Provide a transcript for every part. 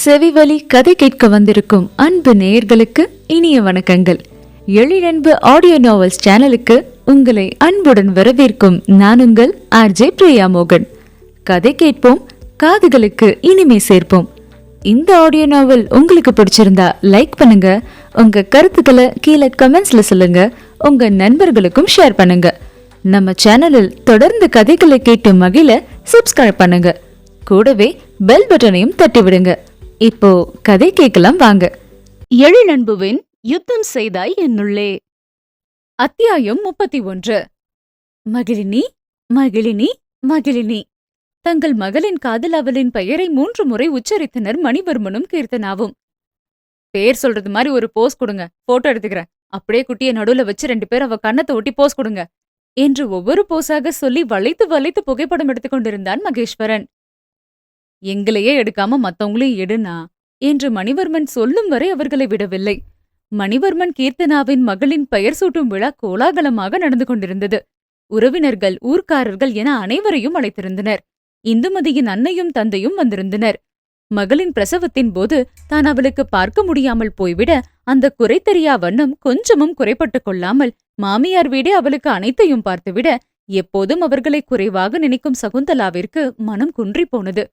செவிவழி கதை கேட்க வந்திருக்கும் அன்பு நேயர்களுக்கு இனிய வணக்கங்கள். எழிலன்பு ஆடியோ நாவல்ஸ் சேனலுக்கு உங்களை அன்புடன் வரவேற்கும் நான் உங்கள் ஆர்ஜே பிரியா மோகன். கதை கேட்போம் காதுகளுக்கு இனிமை சேர்ப்போம். இந்த ஆடியோ நாவல் உங்களுக்கு பிடிச்சிருந்தா லைக் பண்ணுங்க உங்க கருத்துக்களை கீழே கமெண்ட்ஸ்ல சொல்லுங்க உங்க நண்பர்களுக்கும் ஷேர் பண்ணுங்க. நம்ம சேனலில் தொடர்ந்து கதைகளை கேட்டு மகிழ சப்ஸ்கிரைப் பண்ணுங்க. கூடவே பெல் பட்டனையும் தட்டி விடுங்க இப்போ கதை கேட்கலாம் வாங்க. எழிலன்புவின் யுத்தம் செய்தாய் என்னுள்ளே. அத்தியாயம் முப்பத்தி ஒன்று மகிழினி மகிழினி மகிழினி. தங்கள் மகளின் காதல் அவளின் பெயரை மூன்று முறை உச்சரித்தனர் மணிவர்மனும் கீர்த்தனாவும். பேர் சொல்றது மாதிரி ஒரு போஸ் கொடுங்க போட்டோ எடுத்துக்கிறேன். அப்படியே குட்டிய நடுவுல வச்சு ரெண்டு பேர் அவ கண்ணத்தை ஒட்டி போஸ் கொடுங்க. என்று ஒவ்வொரு போஸாக சொல்லி வளைத்து வளைத்து புகைப்படம் எடுத்துக் கொண்டிருந்தான் மகேஸ்வரன். எங்களையே எடுக்காம மத்தவங்களையும் எடுனா? என்று மணிவர்மன் சொல்லும் வரை அவர்களை விடவில்லை. மணிவர்மன் கீர்த்தனாவின் மகளின் பெயர் சூட்டும் விழா கோலாகலமாக நடந்து கொண்டிருந்தது. உறவினர்கள் ஊர்க்காரர்கள் என அனைவரையும் அழைத்திருந்தனர். இந்துமதியின் அன்னையும் தந்தையும் வந்திருந்தனர். மகளின் பிரசவத்தின் போது தான் அவளுக்கு பார்க்க முடியாமல் போய்விட அந்த குறை தெரியா வண்ணம் கொஞ்சமும் குறைப்பட்டுக் கொள்ளாமல் மாமியார் வீடே அவளுக்கு அனைத்தையும் பார்த்துவிட எப்போதும் அவர்களை குறைவாக நினைக்கும் சகுந்தலாவிற்கு மனம் குன்றிப் போனது.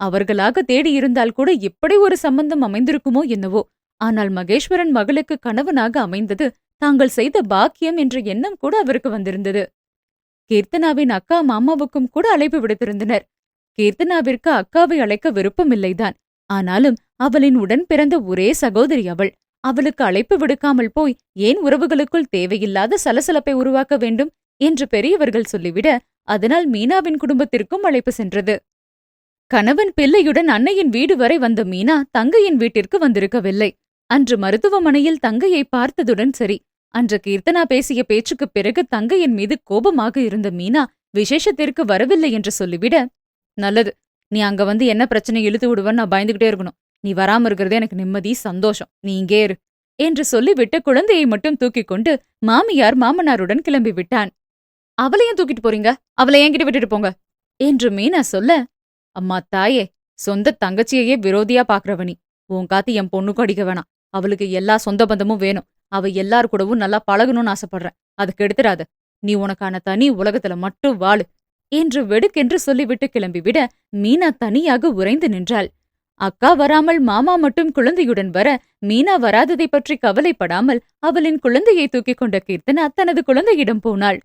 அவர்களாக தேடியிருந்தால் கூட இப்படி ஒரு சம்பந்தம் அமைந்திருக்குமோ என்னவோ? ஆனால் மகேஸ்வரன் மகளுக்கு கணவனாக அமைந்தது தாங்கள் செய்த பாக்கியம் என்ற எண்ணம் கூட அவருக்கு வந்திருந்தது. கீர்த்தனாவின் அக்கா மாமாவுக்கும் கூட அழைப்பு விடுத்திருந்தனர். கீர்த்தனாவிற்கு அக்காவை அழைக்க விருப்பமில்லைதான் ஆனாலும் அவளின் உடன் பிறந்த ஒரே சகோதரி அவள். அவளுக்கு அழைப்பு விடுக்காமல் போய் ஏன் உறவுகளுக்குள் தேவையில்லாத சலசலப்பை உருவாக்க வேண்டும்? என்று பெரியவர்கள் சொல்லிவிட அதனால் மீனாவின் குடும்பத்திற்கும் அழைப்பு சென்றது. கணவன் பிள்ளையுடன் அன்னையின் வீடு வரை வந்த மீனா தங்கையின் வீட்டிற்கு வந்திருக்கவில்லை. அன்று மருத்துவமனையில் தங்கையை பார்த்ததுடன் சரி அன்று கீர்த்தனா பேசிய பேச்சுக்குப் பிறகு தங்கையின் மீது கோபமாக இருந்த மீனா விசேஷத்திற்கு வரவில்லை என்று சொல்லிவிட நல்லது நீ அங்க வந்து என்ன பிரச்சனை இழுத்து விடுவன்னு நான் பயந்துகிட்டே இருக்கணும். நீ வராம இருக்கிறதே எனக்கு நிம்மதி சந்தோஷம். நீ இங்கே இரு என்று சொல்லிவிட்டு குழந்தையை மட்டும் தூக்கிக் கொண்டு மாமியார் மாமனாருடன் கிளம்பி விட்டான் அவளையும் தூக்கிட்டு போறீங்க? அவளை என்கிட்ட விட்டுட்டு போங்க என்று மீனா சொல்ல அம்மா தாயே சொந்த தங்கச்சியையே விரோதியா பாக்குறவனி உன் காத்து என் பொண்ணுக்கும் அடிக்க வேணாம். அவளுக்கு எல்லா சொந்த பந்தமும் வேணும். அவ எல்லார் கூடவும் நல்லா பழகணும்னு ஆசைப்படுறேன். அதுக்கு எடுத்துடாத நீ உனக்கான தனி உலகத்துல மட்டும் வாழு. என்று வெடுக்கென்று சொல்லிவிட்டு கிளம்பிவிட மீனா தனியாக உறைந்து நின்றாள். அக்கா வராமல் மாமா மட்டும் குழந்தையுடன் வர மீனா வராததை பற்றி கவலைப்படாமல் அவளின் குழந்தையை தூக்கிக் கொண்ட கீர்த்தனா தனது குழந்தையிடம் போனாள்.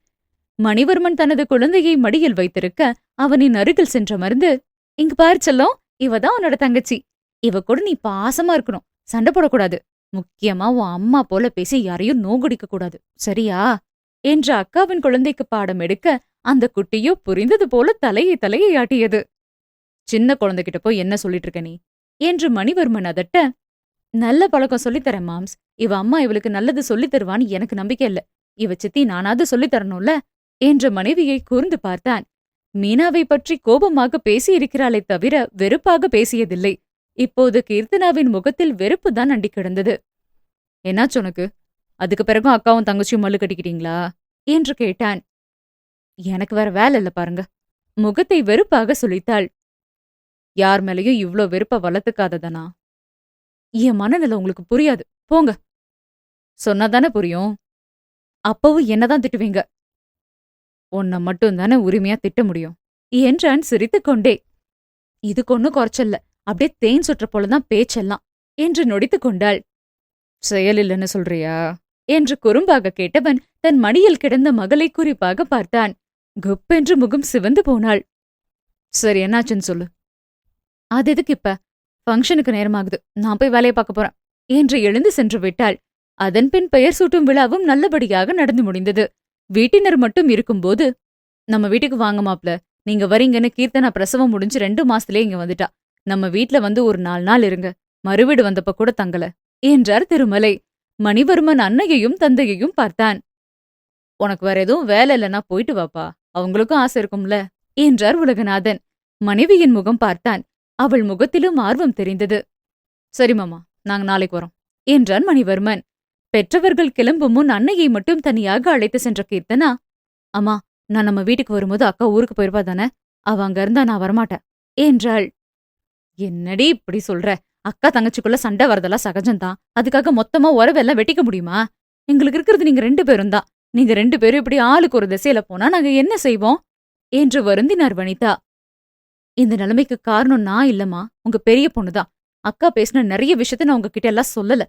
மணிவர்மன் தனது குழந்தையை மடியில் வைத்திருக்க அவனின் அருகில் சென்ற மருந்து இங்க பாரு செல்லம் இவ தான் உன்னோட தங்கச்சி. இவ கூட நீ பாசமா இருக்கணும் சண்டை போடக்கூடாது. முக்கியமா உன் அம்மா போல பேசி யாரையும் நோகடிக்க கூடாது. சரியா? என்று அக்காவின் குழந்தைக்கு பாடம் எடுக்க அந்த குட்டியோ புரிந்தது போல தலையை தலையை ஆட்டியது. சின்ன குழந்தைகிட்ட போய் என்ன சொல்லிட்டு இருக்க நீ? என்று மணிவர்மன் அதட்ட நல்ல பழக்கம் சொல்லித்தரேன் மாம்ஸ். இவ அம்மா இவளுக்கு நல்லது சொல்லித் தருவான்னு எனக்கு நம்பிக்கை இல்ல. இவ சித்தி நானாவது சொல்லித் தரணும்ல? என்ற மனைவியை கூர்ந்து பார்த்தான். மீனாவை பற்றி கோபமாக பேசியிருக்கிறாளே தவிர வெறுப்பாக பேசியதில்லை. இப்போது கீர்த்தனாவின் முகத்தில் வெறுப்பு தான் அண்டி கிடந்தது. என்னாச்சு உனக்கு? அதுக்கு பிறகும் அக்காவும் தங்கச்சியும் மல்லு கட்டிக்கிட்டீங்களா? என்று கேட்டான். எனக்கு வேற வேலை இல்ல பாருங்க. முகத்தை வெறுப்பாக சொல்லித்தாள் யார் மேலயும் இவ்ளோ வெறுப்ப வளர்த்துக்காததானா? என் மனநிலை உங்களுக்கு புரியாது. போங்க. சொன்னாதானே புரியும்? அப்பவும் என்னதான் திட்டுவீங்க? உன்னை மட்டும்தானே உரிமையா திட்ட முடியும்? என்றான் சிரித்துக்கொண்டே. இதுக்கு ஒன்னும் குறைச்சல்ல. அப்படியே தேன் சுற்ற போலதான் பேச்செல்லாம் என்று நொடித்துக் கொண்டாள். செயல் இல்லைன்னு சொல்றியா? என்று குறும்பாக கேட்டவன் தன் மடியில் கிடந்த மகளை குறிப்பாக பார்த்தான். குப்பென்று முகம் சிவந்து போனாள். சரி என்னாச்சுன்னு சொல்லு. அது எதுக்கு இப்ப? ஃபங்க்ஷனுக்கு நேரமாகுது. நான் போய் வேலையை பார்க்க போறேன் என்று எழுந்து சென்று விட்டாள். அதன்பின் பெயர் சூட்டும் விழாவும் நல்லபடியாக நடந்து முடிந்தது. வீட்டினர் மட்டும் இருக்கும்போது நம்ம வீட்டுக்கு வாங்க மாப்ள நீங்க வரீங்கன்னு கீர்த்தனா பிரசவம் முடிஞ்சு ரெண்டு மாசத்துலயே இங்க வந்துட்டா. நம்ம வீட்ல வந்து ஒரு நாலு நாள் இருங்க. மறுவீடு வந்தப்ப கூட தங்கல. என்றார் திருமலை. மணிவர்மன் அன்னையையும் தந்தையையும் பார்த்தான். உனக்கு வேற எதுவும் வேலை இல்லைன்னா போயிட்டு வாப்பா. அவங்களுக்கும் ஆசை இருக்கும்ல என்றார் உலகநாதன். மனைவியின் முகம் பார்த்தான். அவள் முகத்திலும் ஆர்வம் தெரிந்தது. சரி மாமா நாங்க நாளைக்கு வரோம் என்றான் மணிவர்மன். பெற்றவர்கள் கிளம்பும் முன் அன்னையை மட்டும் தனியாக அழைத்து சென்ற கீர்த்தனா அம்மா நான் நம்ம வீட்டுக்கு வரும்போது அக்கா ஊருக்கு போயிருப்பா தானே அவ அங்க இருந்தா நான் வரமாட்டேன் என்றாள். என்னடி இப்படி சொல்ற? அக்கா தங்கச்சிக்குள்ள சண்டை வரதெல்லாம் சகஜம்தான் அதுக்காக மொத்தமா உறவெல்லாம் வெட்டிக்க முடியுமா? எங்களுக்கு இருக்கிறது நீங்க ரெண்டு பேரும் தான். நீங்க ரெண்டு பேரும் இப்படி ஆளுக்கு ஒரு திசையில போனா நாங்க என்ன செய்வோம்? என்று வருந்தினார் வனிதா. இந்த நிலைமைக்கு காரணம் நான் இல்லம்மா. உங்க பெரிய பொண்ணுதான். அக்கா பேசின நிறைய விஷயத்த நான் உங்ககிட்ட எல்லாம் சொல்லல.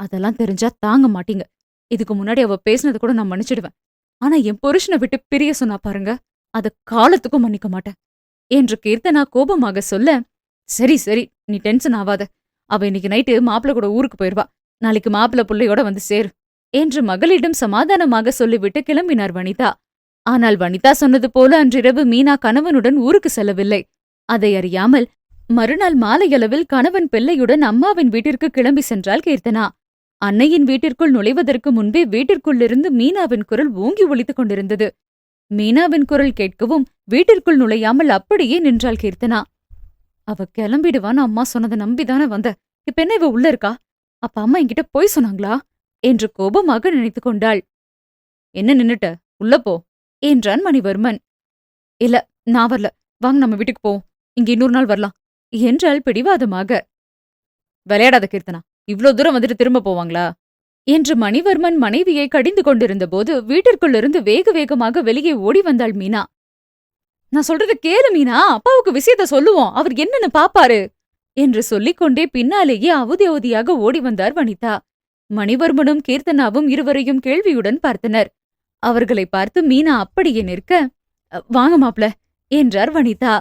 அதெல்லாம் தெரிஞ்சா தாங்க மாட்டீங்க. இதுக்கு முன்னாடி அவ பேசினது கூட நான் மன்னிச்சிடுவேன். ஆனா என் புருஷனை விட்டு பிரிய சொன்னா பாருங்க அத காலத்துக்கும் மன்னிக்க மாட்டேன். என்று கீர்த்தனா கோபமாக சொல்ல சரி சரி நீ டென்ஷன் ஆவாத. அவ இன்னைக்கு நைட்டு மாப்பிள்ள கூட ஊருக்கு போயிருவா. நாளைக்கு மாப்பிள்ள புள்ளையோட வந்து சேரு. என்று மகளிடம் சமாதானமாக சொல்லிவிட்டு கிளம்பினார் வனிதா. ஆனால் வனிதா சொன்னது போல அன்றிரவு மீனா கணவனுடன் ஊருக்கு செல்லவில்லை. அதை அறியாமல் மறுநாள் மாலையளவில் கணவன் பிள்ளையுடன் அம்மாவின் வீட்டிற்கு கிளம்பி சென்றாள் கீர்த்தனா. அன்னையின் வீட்டிற்குள் நுழைவதற்கு முன்பே வீட்டிற்குள்ளிருந்து மீனாவின் குரல் ஓங்கி ஒழித்துக் கொண்டிருந்தது. மீனாவின் குரல் கேட்கவும் வீட்டிற்குள் நுழையாமல் அப்படியே நின்றாள் கீர்த்தனா. அவ கிளம்பிடுவான்னு அம்மா சொன்னதை நம்பிதானே வந்த. இப்ப என்ன இவ உள்ள இருக்கா? அப்ப அம்மா என்கிட்ட போய் சொன்னாங்களா? என்று கோபமாக நினைத்து கொண்டாள். என்ன நின்னுட்ட? உள்ள போ என்றான் மணிவர்மன். இல்ல நான் வரல. வாங்க நம்ம வீட்டுக்கு போவோம். இங்க இன்னொரு நாள் வரலாம் என்றாள் பிடிவாதமாக. விளையாடாத கீர்த்தனா. இவ்ளோ தூரம் வந்துட்டு திரும்ப போவாங்களா? என்று மணிவர்மன் மனைவியை கடிந்து கொண்டிருந்தபோது வீட்டிற்குள்ளிருந்து வேக வேகமாக வெளியே ஓடி வந்தாள் மீனா. நான் சொல்றது கேளு மீனா அப்பாவுக்கு விஷயத்த சொல்லுவோம் அவர் என்னன்னு பாப்பாரு என்று சொல்லிக்கொண்டே பின்னாலேயே அவதி அவதியாக ஓடி வந்தார் வனிதா. மணிவர்மனும் கீர்த்தனாவும் இருவரையும் கேள்வியுடன் பார்த்தனர். அவர்களை பார்த்து மீனா அப்படியே நிற்க வாங்க மாப்ள என்றார் வனிதா.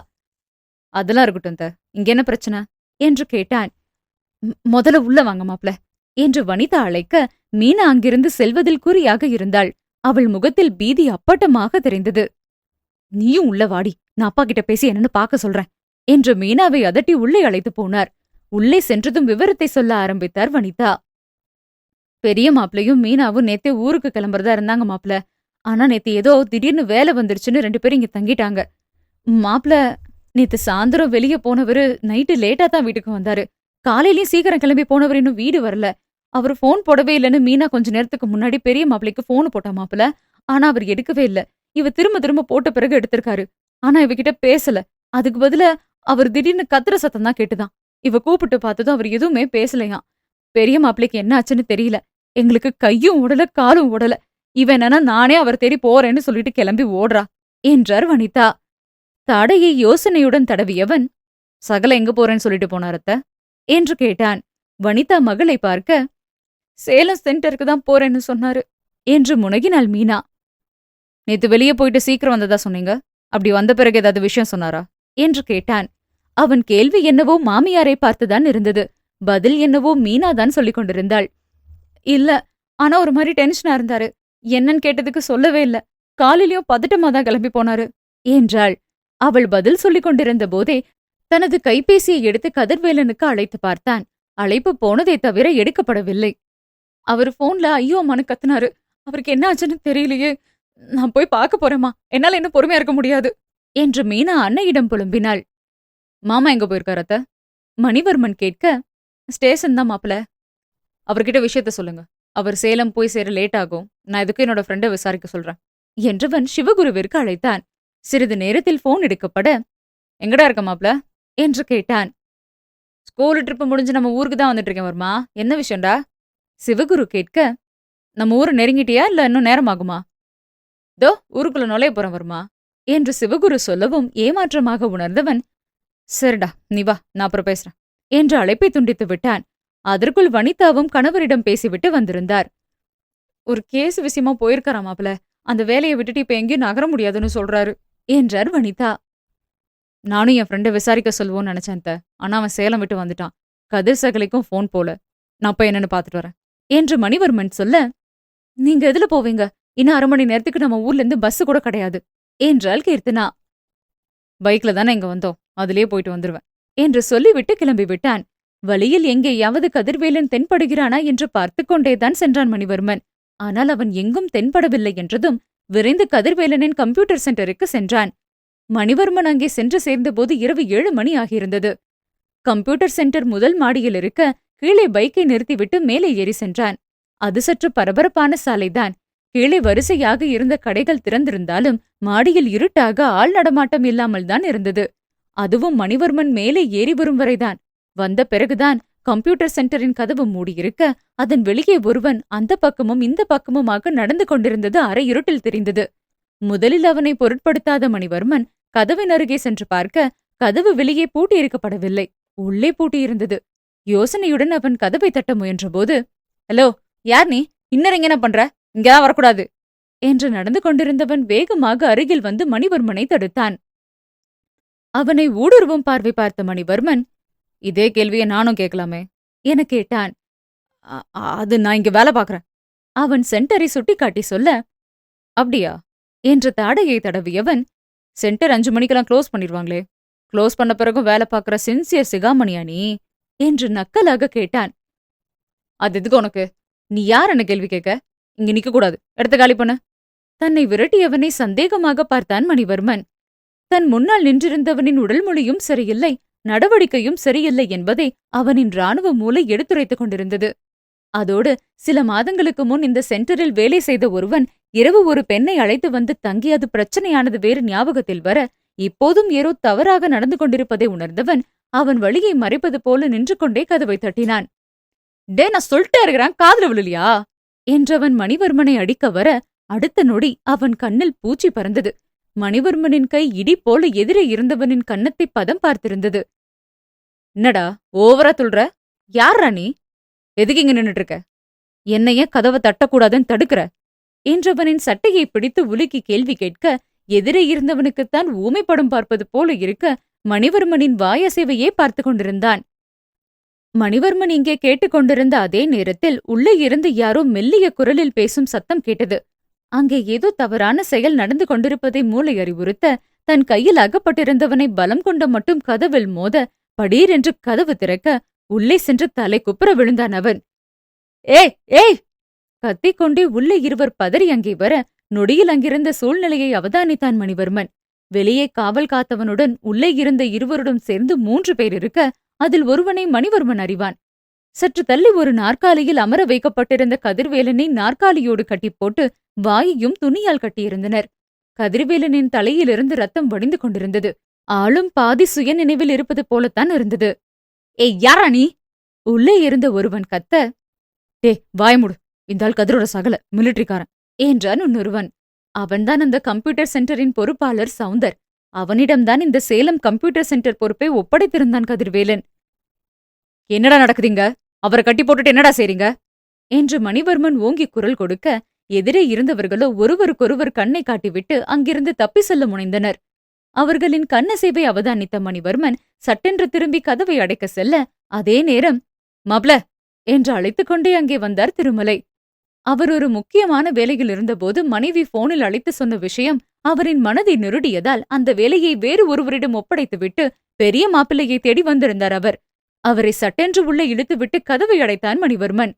அதெல்லாம் இருக்கட்டும் த இங்க என்ன பிரச்சனை? என்று கேட்டான். முதல்ல உள்ள வாங்க மாப்ள என்று வனிதா அழைக்க மீனா அங்கிருந்து செல்வதில் குறியாக இருந்தாள். அவள் முகத்தில் பீதி அப்பட்டமாக தெரிந்தது. நீயும் உள்ள வாடி நான் அப்பா கிட்ட பேசி என்னன்னு பார்க்க சொல்றேன் என்று மீனாவை அதட்டி உள்ளே அழைத்து போனார். உள்ளே சென்றதும் விவரத்தை சொல்ல ஆரம்பித்தார் வனிதா. பெரிய மாப்பிளையும் மீனாவும் நேத்தே ஊருக்கு கிளம்புறதா இருந்தாங்க மாப்ள ஆனா நேத்து ஏதோ திடீர்னு வேலை வந்துருச்சுன்னு ரெண்டு பேரும் இங்க தங்கிட்டாங்க. மாப்ள நேத்து சாயந்தரம் வெளிய போனவரு நைட்டு லேட்டா தான் வீட்டுக்கு வந்தாரு. காலையிலயும் சீக்கிரம் கிளம்பி போனவர் இன்னும் வீடு வரல. அவர் ஃபோன் போடவே இல்லைன்னு மீனா கொஞ்ச நேரத்துக்கு முன்னாடி பெரிய மாப்பிளைக்கு ஃபோன் போட்டா மாப்பிள ஆனா அவர் எடுக்கவே இல்ல. இவ திரும்ப திரும்ப போட்ட பிறகு எடுத்திருக்காரு. ஆனா இவகிட்ட பேசல. அதுக்கு பதில அவர் திடீர்னு கத்துற சத்தம் தான் கேட்டுதான். இவ கூப்பிட்டு பார்த்ததும் அவர் எதுவுமே பேசலையாம். பெரிய மாப்பிளைக்கு என்ன ஆச்சுன்னு தெரியல. எங்களுக்கு கையும் உடல காலும் உடல இவன் என்னன்னா நானே அவர் தேடி போறேன்னு சொல்லிட்டு கிளம்பி ஓடுறா என்றார் வனிதா. தடையை யோசனையுடன் தடவியவன் சகல எங்க போறேன்னு சொல்லிட்டு போனார் என்று கேட்டான். வனிதா மகளை பார்க்க சேலம் சென்டருக்கு தான் போறேன்னு சொன்னாரு என்று முனகினாள் மீனா. நேத்து வெளியே போயிட்டு சீக்கிரம் வந்ததா சொன்னீங்க? அப்படி வந்த பிறகு ஏதாவது விஷயம் சொன்னாரா? என்று கேட்டான். அவன் கேள்வி என்னவோ மாமியாரை பார்த்துதான் இருந்தது. பதில் என்னவோ மீனா தான் சொல்லிக் கொண்டிருந்தாள். இல்ல ஆனா ஒரு மாதிரி டென்ஷனா இருந்தாரு. என்னன்னு கேட்டதுக்கு சொல்லவே இல்ல. காலையிலயும் பதட்டமா தான் கிளம்பி போனாரு என்றாள். அவள் பதில் சொல்லிக் கொண்டிருந்த போதே தனது கைபேசியை எடுத்து கதிர்வேலனுக்கு அழைத்து பார்த்தான். அழைப்பு போனதே தவிர எடுக்கப்படவில்லை. அவர் போன்ல ஐயோ அம்மானு கத்துனாரு. அவருக்கு என்ன ஆச்சுன்னு தெரியலையே. நான் போய் பார்க்க போறேம்மா. என்னால இன்னும் பொறுமையா இருக்க முடியாது. என்று மீனா அன்னையிடம் புலம்பினாள். மாமா எங்க போயிருக்காரு அத்த? மணிவர்மன் கேட்க ஸ்டேஷன் தான் மாப்பிள. அவர்கிட்ட விஷயத்த சொல்லுங்க. அவர் சேலம் போய் சேர லேட் ஆகும். நான் இதுக்கு என்னோட ஃப்ரெண்டை விசாரிக்க சொல்றேன். என்றவன் சிவகுருவிற்கு அழைத்தான். சிறிது நேரத்தில் போன் எடுக்கப்பட எங்கடா இருக்க மாப்ள என்று கேட்டான். ஸ்கூல் ட்ரிப்பு முடிஞ்சு நம்ம ஊருக்கு தான் வந்துட்டு இருக்கேன் வருமா. என்ன விஷயம்டா? சிவகுரு கேட்க நம்ம ஊரை நெருங்கிட்டியா இல்ல இன்னும் நேரம் ஆகுமா தோ ஊருக்குள்ள நுழைய போறேன் வருமா என்று சிவகுரு சொல்லவும் ஏமாற்றமாக உணர்ந்தவன் சரிடா நீ வா நான் அப்புறம் பேசுறேன் என்று அழைப்பை துண்டித்து விட்டான். அதற்குள் வனிதாவும் கணவரிடம் பேசிவிட்டு வந்திருந்தார். ஒரு கேஸ் விஷயமா போயிருக்காராமாப்ல அந்த வேலையை விட்டுட்டு இப்ப எங்கேயும் நகர முடியாதுன்னு சொல்றாரு என்றார் வனிதா. நானும் என் ஃப்ரெண்டை விசாரிக்க சொல்லுவோன்னு நினைச்சேன் அத்தை. ஆனா அவன் சேலம் விட்டு வந்துட்டான். கதிர் சகலைக்கும் ஃபோன் போல. நான் போய் என்னன்னு பாத்துட்டு வரேன். என்று மணிவர்மன் சொல்ல நீங்க எதுல போவீங்க? இன்னும் அரை மணி நேரத்துக்கு நம்ம ஊர்ல இருந்து பஸ் கூட கிடையாது. என்றாள் கீர்த்தனா. பைக்ல தானே இங்க வந்தோம். அதுலயே போயிட்டு வந்துருவேன். என்று சொல்லிவிட்டு கிளம்பி விட்டான். வழியில் எங்கேயாவது கதிர்வேலன் தென்படுகிறானா என்று பார்த்துக் கொண்டேதான் சென்றான் மணிவர்மன். ஆனால் அவன் எங்கும் தென்படவில்லை என்றதும் விரைந்து கதிர்வேலனின் கம்ப்யூட்டர் சென்டருக்கு சென்றான். மணிவர்மன் அங்கே சென்று சேர்ந்தபோது இரவு ஏழு மணி ஆகியிருந்தது. கம்ப்யூட்டர் சென்டர் முதல் மாடியில் இருக்க கீழே பைக்கை நிறுத்திவிட்டு மேலே ஏறி சென்றான். அது சற்று பரபரப்பான சாலைதான். கீழே வரிசையாக இருந்த கடைகள் திறந்திருந்தாலும் மாடியில் இருட்டாக ஆள் நடமாட்டம் இல்லாமல் தான் இருந்தது. அதுவும் மணிவர்மன் மேலே ஏறி வரும் வரைதான். வந்த பிறகுதான் கம்ப்யூட்டர் சென்டரின் கதவு மூடியிருக்க அதன் வெளியே ஒருவன் அந்த பக்கமும் இந்த பக்கமுமாக நடந்து கொண்டிருந்தது அரை இருட்டில் தெரிந்தது. முதலில் அவனை பொருட்படுத்தாத மணிவர்மன் கதவின் அருகே சென்று பார்க்க கதவு வெளியே பூட்டியிருக்கப்படவில்லை. உள்ளே பூட்டியிருந்தது. யோசனையுடன் அவன் கதவை தட்ட முயன்றபோது ஹலோ யார் நீ? இன்னர் இங்க என்ன பண்ற? இங்கதான் வரக்கூடாது. என்று நடந்து கொண்டிருந்தவன் வேகமாக அருகில் வந்து மணிவர்மனை தடுத்தான். அவனை ஊடுருவும் பார்வை பார்த்த மணிவர்மன் இதே கேள்வியை நானும் கேட்கலாமே என கேட்டான். அது நான் இங்க வேலை பார்க்கறேன். அவன் சென்டரை சுட்டிக்காட்டி சொல்ல அப்படியா? என்ற தாடையை தடவியவன் சென்டர் அஞ்சு மணிக்கெல்லாம் க்ளோஸ் பண்ணிடுவாங்களே க்ளோஸ் பண்ண பிறகும் வேலை பார்க்குற சின்சியர் சிகாமணியா நீ? என்று நக்கலாக கேட்டான். அது எதுக்கு உனக்கு? நீ யார்? என்ன கேள்வி கேட்க. இங்க நிக்க கூடாது இடத்த காலி பண்ண. தன்னை விரட்டியவனை சந்தேகமாக பார்த்தான் மணிவர்மன். தன் முன்னால் நின்றிருந்தவனின் உடல் மொழியும் சரியில்லை நடவடிக்கையும் சரியில்லை என்பதை அவனின் ராணுவ மூளை எடுத்துரைத்துக் கொண்டிருந்தது. அதோடு சில மாதங்களுக்கு முன் இந்த சென்டரில் வேலை செய்த ஒருவன் இரவு ஒரு பெண்ணை அழைத்து வந்து தங்கி அது பிரச்சனையானது வேறு ஞாபகத்தில் வர இப்போதும் ஏதோ தவறாக நடந்து கொண்டிருப்பதை உணர்ந்தவன் அவன் வழியை மறைப்பது போல நின்று கொண்டே கதவை தட்டினான். டே நான் சொல்லிட்டே இருக்கிறான் காதல விழலையா? என்றவன் மணிவர்மனை அடிக்க வர அடுத்த நொடி அவன் கண்ணில் பூச்சி பறந்தது. மணிவர்மனின் கை இடி போல எதிரே இருந்தவனின் கன்னத்தை பதம் பார்த்திருந்தது. என்னடா ஓவரா துள்ற? யார் ராணி எதுக்கு இங்க நின்னுட்டு இருக்க என்னைய கதவை தட்டக்கூடாதுன்னு தடுக்கிற? என்றவனின் சட்டையை பிடித்து உலுக்கி கேள்வி கேட்க எதிரே இருந்தவனுக்குத்தான் ஊமைப்படம் பார்ப்பது போல இருக்க மணிவர்மனின் வாயசைவையே பார்த்து கொண்டிருந்தான். மணிவர்மன் இங்கே கேட்டுக்கொண்டிருந்த அதே நேரத்தில் உள்ளே இருந்து யாரோ மெல்லிய குரலில் பேசும் சத்தம் கேட்டது. அங்கே ஏதோ தவறான செயல் நடந்து கொண்டிருப்பதை மூளை அறிவுறுத்த தன் கையில் அகப்பட்டிருந்தவனை பலம் கொண்ட மட்டும் கதவில் மோத படீரென்று கதவு திறக்க உள்ளே சென்று தலை குப்புற விழுந்தான் அவன். ஏய் ஏய்! கத்திக்கொண்டே உள்ளே இருவர் பதறி அங்கே வர நொடியில் அங்கிருந்த சூழ்நிலையை அவதானித்தான் மணிவர்மன். வெளியே காவல் காத்தவனுடன் உள்ளே இருந்த இருவருடன் சேர்ந்து மூன்று பேர் இருக்க அதில் ஒருவனை மணிவர்மன் அறிவான். சற்று தள்ளி ஒரு நாற்காலியில் அமர வைக்கப்பட்டிருந்த கதிர்வேலனை நாற்காலியோடு கட்டி போட்டு வாயையும் துணியால் கட்டியிருந்தனர். கதிர்வேலனின் தலையிலிருந்து ரத்தம் வடிந்து கொண்டிருந்தது. ஆளும் பாதி சுய நினைவில் இருப்பது போலத்தான் இருந்தது. ஏய் யாரா நீ? உள்ளே இருந்த ஒருவன் கத்த டே வாய்முடு இந்த ஆள் கதிரோட சகல மிலிட்டரிக்காரன். என்றான் இன்னொருவன். அவன்தான் அந்த கம்ப்யூட்டர் சென்டரின் பொறுப்பாளர் சவுந்தர். அவனிடம்தான் இந்த சேலம் கம்ப்யூட்டர் சென்டர் பொறுப்பை ஒப்படைத்திருந்தான் கதிர்வேலன். என்னடா நடக்குதுங்க? அவரை கட்டி போட்டுட்டு என்னடா செய்றீங்க? என்று மணிவர்மன் ஓங்கி குரல் கொடுக்க எதிரே இருந்தவர்களோ ஒருவருக்கொருவர் கண்ணை காட்டிவிட்டு அங்கிருந்து தப்பி செல்ல முனைந்தனர். அவர்களின் கண்ணசைவை அவதானித்த மணிவர்மன் சட்டென்று திரும்பி கதவை அடைக்க செல்ல அதே நேரம் மப்ள என்று அழைத்துக் கொண்டே அங்கே வந்தார் திருமலை. அவர் ஒரு முக்கியமான வேலையில் இருந்தபோது மனைவி போனில் அழைத்து சொன்ன விஷயம் அவரின் மனதை நெருடியதால் அந்த வேலையை வேறு ஒருவரிடம் ஒப்படைத்துவிட்டு பெரிய மாப்பிள்ளையை தேடி வந்திருந்தார் அவர். அவரை சட்டென்று உள்ளே இழுத்துவிட்டு கதவை அடைத்தான் மணிவர்மன்.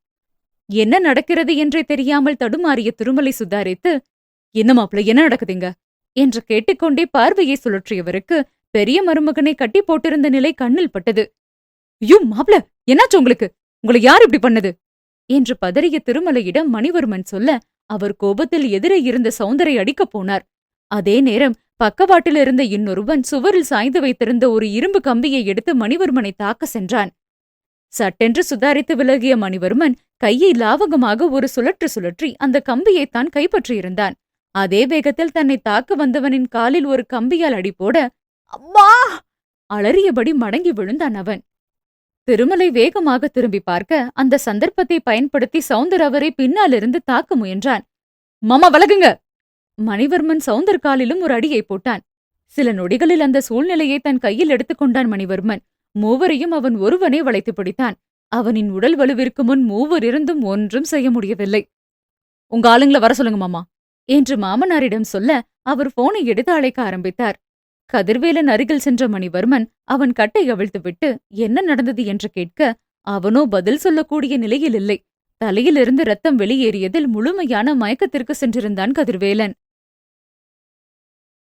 என்ன நடக்கிறது? என்றே தெரியாமல் தடுமாறிய திருமலை சுதாரித்து என்ன மாப்பிள்ளை என்ன நடக்குதுங்க என்று கேட்டுக்கொண்டே பார்வையை சுழற்றியவருக்கு பெரிய மருமகனை கட்டி போட்டிருந்த நிலை கண்ணில் பட்டது. ஐயோ மாப்ள என்னாச்சு உங்களுக்கு? உங்களை யார் இப்படி பண்ணது? என்று பதறிய திருமலையிடம் மணிவர்மன் சொல்ல அவர் கோபத்தில் எதிரே இருந்த சௌந்தரை அடிக்கப் போனார். அதே நேரம் பக்கவாட்டில் இருந்த இன்னொருவன் சுவரில் சாய்ந்து வைத்திருந்த ஒரு இரும்பு கம்பியை எடுத்து மணிவர்மனை தாக்க சென்றான். சட்டென்று சுதாரித்து விலகிய மணிவர்மன் கையை லாவகமாக ஒரு சுழற்று சுழற்றி அந்த கம்பியைத்தான் கைப்பற்றியிருந்தான். அதே வேகத்தில் தன்னை தாக்க வந்தவனின் காலில் ஒரு கம்பியால் அடி போட அம்மா! அலறியபடி மடங்கி விழுந்தான் அவன். திருமலை வேகமாக திரும்பி பார்க்க அந்த சந்தர்ப்பத்தை பயன்படுத்தி சவுந்தர் அவரை பின்னாலிருந்து தாக்க முயன்றான். மாமா விலகுங்க மணிவர்மன் சவுந்தர் காலிலும் ஒரு அடியை போட்டான். சில நொடிகளில் அந்த சூழ்நிலையை தன் கையில் எடுத்துக்கொண்டான் மணிவர்மன். மூவரையும் அவன் ஒருவனே வளைத்து பிடித்தான். அவனின் உடல் வலுவிற்கு முன் மூவர் இருந்தும் ஒன்றும் செய்ய முடியவில்லை. உங்க ஆளுங்கள வர சொல்லுங்க மாமா. என்று மாமனாரிடம் சொல்ல அவர் போனை எடுத்து அழைக்க ஆரம்பித்தார். கதிர்வேலன் அருகில் சென்ற மணிவர்மன் அவன் கட்டை அவிழ்த்துவிட்டு என்ன நடந்தது? என்று கேட்க அவனோ பதில் சொல்லக்கூடிய நிலையில் இல்லை. தலையிலிருந்து ரத்தம் வெளியேறியதில் முழுமையான மயக்கத்திற்கு சென்றிருந்தான் கதிர்வேலன்.